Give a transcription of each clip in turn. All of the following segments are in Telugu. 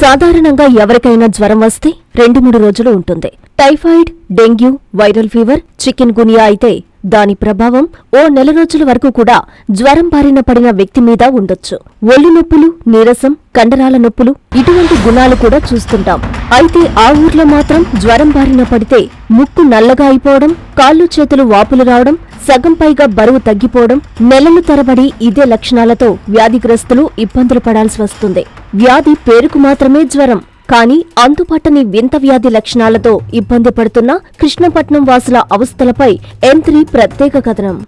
సాధారణంగా ఎవరికైనా జ్వరం వస్తే రెండు మూడు రోజులు ఉంటుంది. Typhoid dengue viral fever chikungunya అయితే దాని ప్రభావం ఓ నెల రోజుల వరకు కూడా జ్వరం బారిన పడిన వ్యక్తి మీద ఉండొచ్చు. ఒళ్ళు నొప్పులు నీరసం కండరాల నొప్పులు ఇటువంటి గుణాలు కూడా చూస్తుంటాం. అయితే ఆ ఊర్లో మాత్రం జ్వరం బారిన పడితే ముక్కు నల్లగా అయిపోవడం కాళ్ళు చేతులు వాపులు రావడం సగం పైగా బరువు తగ్గిపోవడం నెలలు తరబడి ఇదే లక్షణాలతో వ్యాధిగ్రస్తులు ఇబ్బందులు పడాల్సి వస్తుంది. వ్యాధి పేరుకు మాత్రమే జ్వరం. కానీ అంతుపట్టని వింత వ్యాధి లక్షణాలతో ఇబ్బంది పడుతున్న కృష్ణపట్నం వాసుల అవస్థలపై ఎంత్రీ ప్రత్యేక కథనం.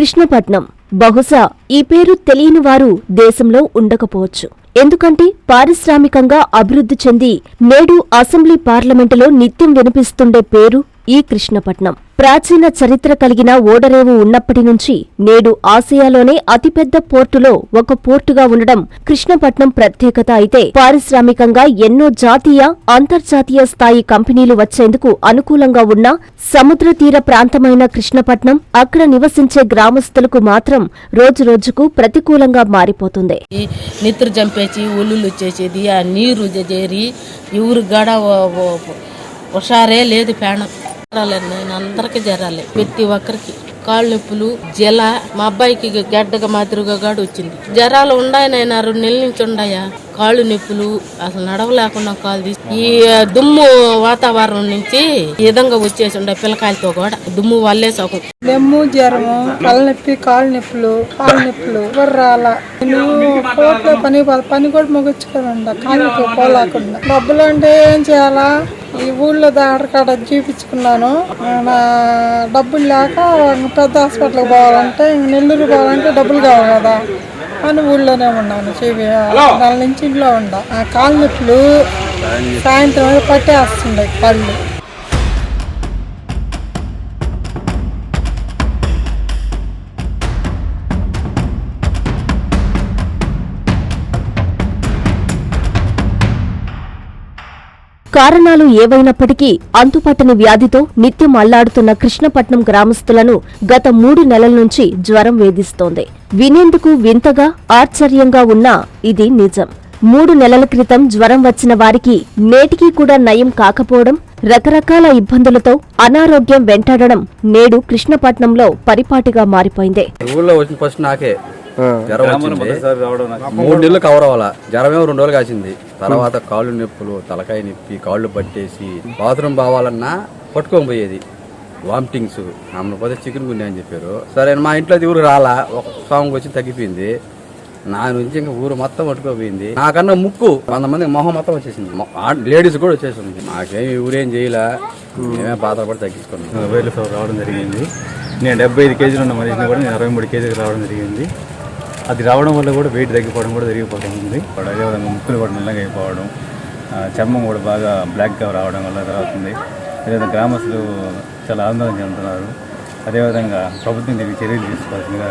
కృష్ణపట్నం. బహుశా ఈ పేరు తెలియని వారు దేశంలో ఉండకపోవచ్చు. ఎందుకంటే పారిశ్రామికంగా అభివృద్ధి చెంది నేడు అసెంబ్లీ పార్లమెంటులో నిత్యం వినిపిస్తుండే పేరు ఈ కృష్ణపట్నం. ప్రాచీన చరిత్ర కలిగిన ఓడరేవు ఉన్నప్పటి నుంచి నేడు ఆసియాలోనే అతిపెద్ద పోర్టులో ఒక పోర్టుగా ఉండడం కృష్ణపట్నం ప్రత్యేకత అయితే పారిశ్రామికంగా ఎన్నో జాతీయ అంతర్జాతీయ స్థాయి కంపెనీలు వచ్చేందుకు అనుకూలంగా ఉన్న సముద్ర తీర ప్రాంతమైన కృష్ణపట్నం అక్కడ నివసించే గ్రామస్తులకు మాత్రం రోజురోజుకు ప్రతికూలంగా మారిపోతుంది ఈ నిద్ర చంపేసి వచ్చేసేది ఆ నీరు చేరి ఎవరు గడ హుషారే లేదు పేణం జరాలండి నేను అందరికి జరాలి ప్రతి ఒక్కరికి. కాళ్ళు నొప్పులు జల. మా అబ్బాయికి గడ్డగా మాదిరిగా గాడు వచ్చింది. జ్వరాలు ఉండాయనైనా రెండు నెలల నుంచి ఉండాయా? కాళ్ళు నొప్పులు అసలు నడవలేకుండా కాలు తీసి. ఈ దుమ్ము వాతావరణం నుంచి ఈ విధంగా వచ్చేసి ఉండే పిల్లకాయలతో కూడా దుమ్ము వల్లే సగం దెమ్ము జ్వరము తలనొప్పి కాళ్ళు నొప్పులు కాళ్ళు నొప్పులు రాలా పని పని కూడా ముగించుకోనండి కాళ్ళు నొప్పి పోలేకుండా. డబ్బులు అంటే ఏం చేయాలా? ఈ ఊళ్ళో డాక్టర్ కాడ చూపించుకున్నాను. నా డబ్బులు లేక పెద్ద హాస్పిటల్కి పోవాలంటే ఇంక నెల్లూరు పోవాలంటే డబ్బులు కావాలి కదా. అని ఊళ్ళోనే ఉన్నాను చూపి నెల నుంచి ఇంట్లో ఉండా. ఆ కాళ్ళు నొప్పులు సాయంత్రం పట్టేస్తుండే కళ్ళు. కారణాలు ఏవైనప్పటికీ అంతుపట్టని వ్యాధితో నిత్యం అల్లాడుతున్న కృష్ణపట్నం గ్రామస్తులను గత మూడు నెలల నుంచి జ్వరం వేధిస్తోంది. వినేందుకు వింతగా ఆశ్చర్యంగా ఉన్నా ఇది నిజం. మూడు నెలల క్రితం జ్వరం వచ్చిన వారికి నేటికీ కూడా నయం కాకపోవడం రకరకాల ఇబ్బందులతో అనారోగ్యం వెంటాడడం నేడు కృష్ణపట్నంలో పరిపాటిగా మారిపోయింది. ఊళ్ళో వచ్చిన ఫస్ట్ నాకే. జ్వరం మూడు నెలలు కవర్ అవ్వాలా? జ్వరం ఏమో రెండు రోజులు కాసింది. తర్వాత కాళ్ళు నొప్పులు తలకాయ నొప్పి కాళ్ళు పట్టేసి బాత్రూమ్ పోవాలన్నా పట్టుకొని పోయేది. వామిటింగ్స్ ఆమె పోతే చికెన్ గుండె అని చెప్పారు. సరే మా ఇంట్లో అది ఊరు రాలా. ఒక సాంగ్ వచ్చి తగ్గిపోయింది. నా నుంచి ఇంకా ఊరు మొత్తం పట్టుకోపోయింది. నాకన్నా ముక్కు కొంతమంది మొహం మొత్తం వచ్చేసింది. లేడీస్ కూడా వచ్చేసింది. నాకేమి ఊరేం చేయలే. మేమే బాధపడి తగ్గించుకున్నాం. రావడం జరిగింది. నేను డెబ్బై ఐదు కేజీలు ఉన్న మనిషిని కూడా నేను అరవై మూడు కేజీలు రావడం జరిగింది. అది రావడం వల్ల కూడా వెయిట్ తగ్గిపోవడం కూడా జరిగిపోతుంది అదేవిధంగా ముక్కులు కూడా నల్లగా అయిపోవడం చర్మం కూడా బాగా బ్లాక్గా రావడం వల్ల జరుగుతుంది. అదేవిధంగా గ్రామస్తులు చాలా ఆందోళన చెందుతున్నారు అదేవిధంగా ప్రభుత్వం దీనికి చర్యలు తీసుకోవాల్సిందిగా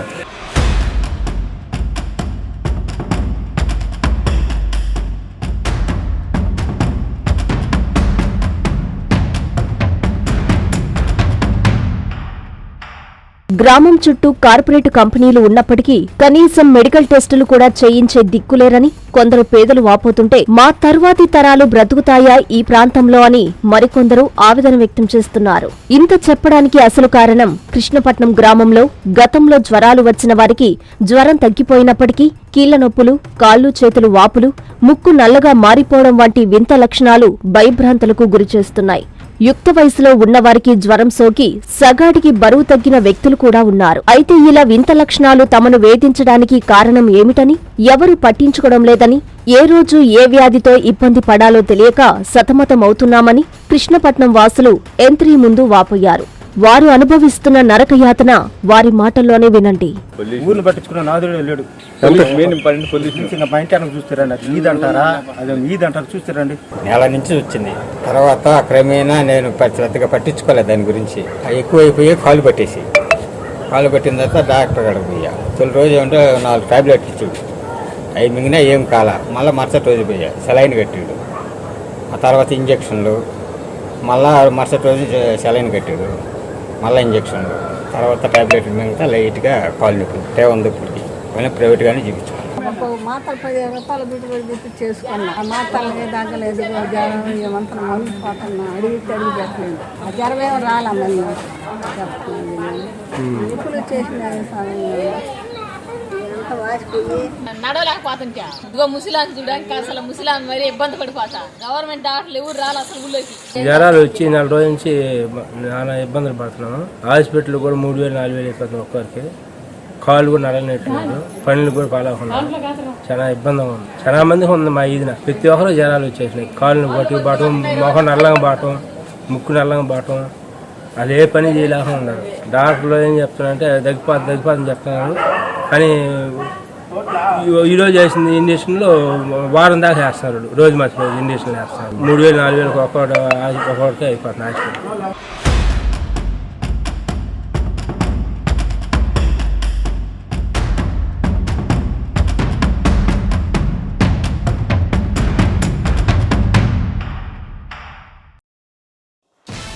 గ్రామం చుట్టూ కార్పొరేట్ కంపెనీలు ఉన్నప్పటికీ కనీసం మెడికల్ టెస్టులు కూడా చేయించే దిక్కులేరని కొందరు పేదలు వాపోతుంటే మా తర్వాతి తరాలు బ్రతుకుతాయా ఈ ప్రాంతంలో అని మరికొందరు ఆవేదన వ్యక్తం చేస్తున్నారు. ఇంత చెప్పడానికి అసలు కారణం కృష్ణపట్నం గ్రామంలో గతంలో జ్వరాలు వచ్చిన వారికి జ్వరం తగ్గిపోయినప్పటికీ కీళ్ళ నొప్పులు కాళ్ళు చేతులు వాపులు ముక్కు నల్లగా మారిపోవడం వంటి వింత లక్షణాలు భయభ్రాంతులకు గురిచేస్తున్నాయి. యుక్త వయసులో ఉన్నవారికి జ్వరం సోకి సగాడికి బరువు తగ్గిన వ్యక్తులు కూడా ఉన్నారు. అయితే ఇలా వింత లక్షణాలు తమను వేధించడానికి కారణం ఏమిటని ఎవరు పట్టించుకోవడం లేదని ఏ రోజు ఏ వ్యాధితో ఇబ్బంది పడాలో తెలియక సతమతమవుతున్నామని కృష్ణపట్నం వాసులు ఎంత్రీ ముందు వాపోయారు. వారు అనుభవిస్తున్న నరకయాతన వారి మాటల్లోనే వినండి. ఊర్లు పట్టించుకున్న నాదుడే లేడు. చూస్తారండి. అది ఈద్ అంటారా అదే ఈద్ అంటారా చూస్తారండి. నెల నుంచి వచ్చింది. తర్వాత క్రమేణా నేను పెద్దగా పట్టించుకోలేదు దాని గురించి. ఎక్కువైపోయి కాలు పట్టేసి. కాలు పట్టిన తర్వాత డాక్టర్ కాడికి పోయా. తొలి రోజు ఏమంటే నాలుగు టాబ్లెట్ ఇచ్చాడు. అవి మింగినా ఏం కాల. మళ్ళీ మరుసటి రోజు పోయా. సెలైన్ కట్టాడు. ఆ తర్వాత ఇంజక్షన్లు. మళ్ళా మరుసటి రోజు సెలైన్ కట్టాడు. మళ్ళీ ఇంజక్షన్లు తర్వాత టాబ్లెట్ మిగతా లైట్గా కాలు నొప్పి టే ఉంది ఇప్పటికి మళ్ళీ ప్రైవేట్గానే చూపించాను మాతలు పదిహేను రూపాయలు పెట్టుబడి పెట్టి చేసుకున్నా. ఆ మాతలకి తగ్గలేదు జ్వరం ఏమంతా మందు పోతున్నా. అడిగితే అడిగి పెట్టలేదు ఆ జ్వరం ఏమో రాలే మళ్ళీ? ఇప్పుడు చేసిన వాసిపోయి నడవలేకపోతుంటా. ఇదిగో ముసలాం చూడడానికి అసలు ముసలాం మరి ఇబ్బంది పడిపోతా. గవర్నమెంట్ డాక్టర్లు ఎవరు రాలి అసలు ఊళ్ళోకి? జ్వరాలు వచ్చి నెల రోజుల నుంచి నానా ఇబ్బందులు పడుతున్నాము హాస్పిటల్ కూడా మూడు వేలు నాలుగు వేలు అయిపోతుంది ఒక్కరికి. కాళ్ళు కూడా నడలనట్లేదు పనులు కూడా పాలకుండా చాలా ఇబ్బందిగా ఉంది. చాలా మందికి ఉంది మా ఈదిన. ప్రతి ఒక్కరు జ్వరాలు వచ్చేసినాయి. కాళ్ళని బట్టి బాటం మొహం నల్లంగా బాటం ముక్కు నల్లంగా బాటం అది ఏ పని చేయలేకుండా ఉన్నారు. డాక్టర్లు ఏం చెప్తున్నారంటే దగ్గిపోతుంది దగ్గిపోతుంది చెప్తున్నారు. కానీ ఈరోజు వేసిన వేసింది ఇంజక్షన్లో వారం దాకా వేస్తారు రోజు మధ్య ఇంజక్షన్లు వేస్తారు. మూడు వేలు నాలుగు వేలకు ఒక్కొక్క ఒక్కొక్కటి అయిపోతుంది. యాక్సిడెంట్